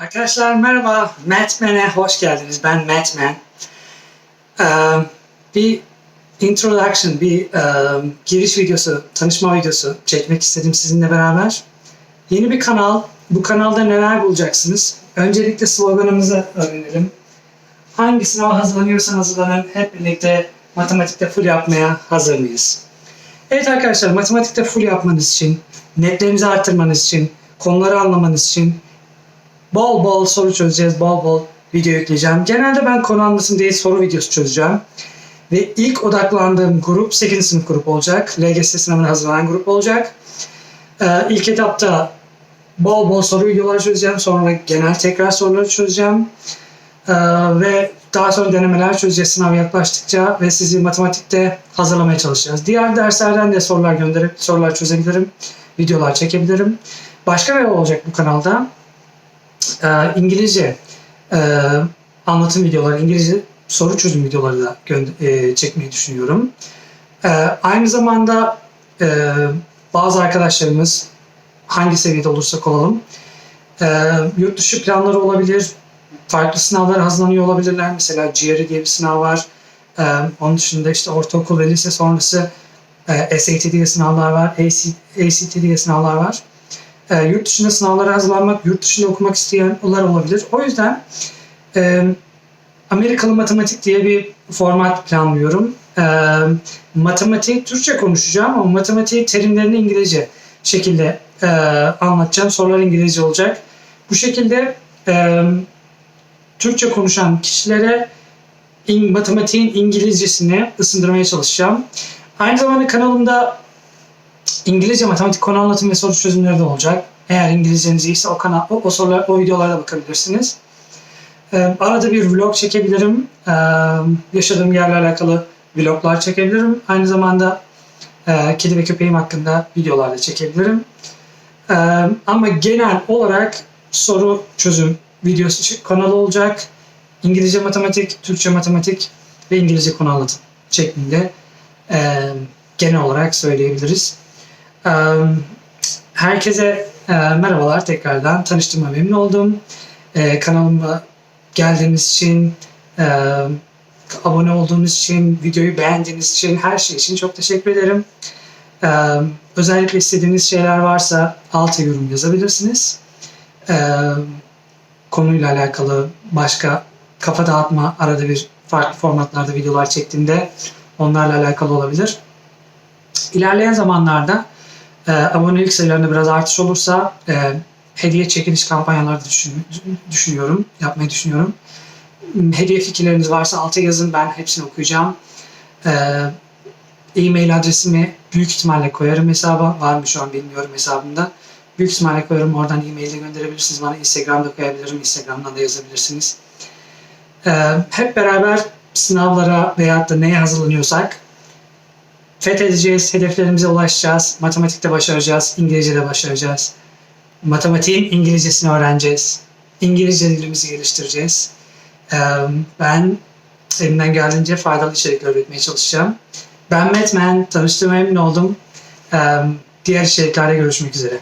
Arkadaşlar merhaba, Matman'e hoş geldiniz. Ben Matman. Ee, bir introduction, bir e, giriş videosu, tanışma videosu çekmek istedim sizinle beraber. Yeni bir kanal. Bu kanalda neler bulacaksınız? Öncelikle sloganımızı öğrenelim. Hangi sınava hazırlanıyorsan hazırlanın. Hep birlikte matematikte full yapmaya hazır mıyız? Evet arkadaşlar, matematikte full yapmanız için, netlerinizi arttırmanız için, konuları anlamanız için bol bol soru çözeceğiz, bol bol video yükleyeceğim. Genelde ben konu anlasın diye soru videosu çözeceğim. Ve ilk odaklandığım grup 8. sınıf grup olacak. LGS sınavına hazırlanan grup olacak. Ee, ilk etapta bol bol soru videoları çözeceğim. Sonra genel tekrar soruları çözeceğim. Ee, ve daha sonra denemeler çözeceğiz sınav yaklaştıkça ve sizi matematikte hazırlamaya çalışacağız. Diğer derslerden de sorular gönderip sorular çözebilirim. Videolar çekebilirim. Başka ne olacak bu kanalda? Ee, İngilizce e, anlatım videoları, İngilizce soru çözüm videoları da e, çekmeyi düşünüyorum. Ee, aynı zamanda e, bazı arkadaşlarımız hangi seviyede olursak olalım e, yurt dışı planları olabilir, farklı sınavlara hazırlanıyor olabilirler. Mesela GRE diye bir sınav var. Ee, onun dışında işte ortaokul ve lise sonrası e, SAT diye sınavlar var, AC, ACT diye sınavlar var. E, yurt dışında sınavlara hazırlanmak, yurt dışında okumak isteyenler olabilir. O yüzden e, Amerikalı matematik diye bir format planlıyorum. E, matematik, Türkçe konuşacağım ama matematik terimlerini İngilizce şekilde e, anlatacağım. Sorular İngilizce olacak. Bu şekilde e, Türkçe konuşan kişilere in, matematiğin İngilizcesini ısındırmaya çalışacağım. Aynı zamanda kanalımda İngilizce matematik konu anlatım ve soru çözümleri de olacak. Eğer İngilizceniz iyiyse o kanal, o, o sorular, o videolara bakabilirsiniz. Ee, arada bir vlog çekebilirim. Ee, yaşadığım yerle alakalı vloglar çekebilirim. Aynı zamanda e, kedi ve köpeğim hakkında videolar da çekebilirim. Ee, ama genel olarak soru çözüm videosu kanalı olacak. İngilizce matematik, Türkçe matematik ve İngilizce konu anlatım şeklinde e, genel olarak söyleyebiliriz. Herkese e, merhabalar tekrardan. Tanıştığıma memnun oldum. E, kanalıma geldiğiniz için, e, abone olduğunuz için, videoyu beğendiğiniz için, her şey için çok teşekkür ederim. Özellikle istediğiniz şeyler varsa alta yorum yazabilirsiniz. Konuyla alakalı başka kafa dağıtma arada bir farklı formatlarda videolar çektiğimde onlarla alakalı olabilir. İlerleyen zamanlarda e, abonelik sayılarında biraz artış olursa e, hediye çekiliş kampanyaları düşün- düşünüyorum, yapmayı düşünüyorum. Hediye fikirleriniz varsa alta yazın, ben hepsini okuyacağım. E, e-mail adresimi büyük ihtimalle koyarım hesaba. Var mı şu an bilmiyorum hesabımda. Büyük ihtimalle koyarım. Oradan e-mail de gönderebilirsiniz. Bana Instagram'da koyabilirim. Instagram'dan da yazabilirsiniz. Ee, hep beraber sınavlara veyahut da neye hazırlanıyorsak fethedeceğiz, hedeflerimize ulaşacağız, matematikte başaracağız, İngilizce'de başaracağız. Matematiğin İngilizcesini öğreneceğiz. İngilizce dilimizi geliştireceğiz. Ben elimden geldiğince faydalı içerikler üretmeye çalışacağım. Ben Batman, tanıştığıma emin oldum. Diğer içeriklerde görüşmek üzere.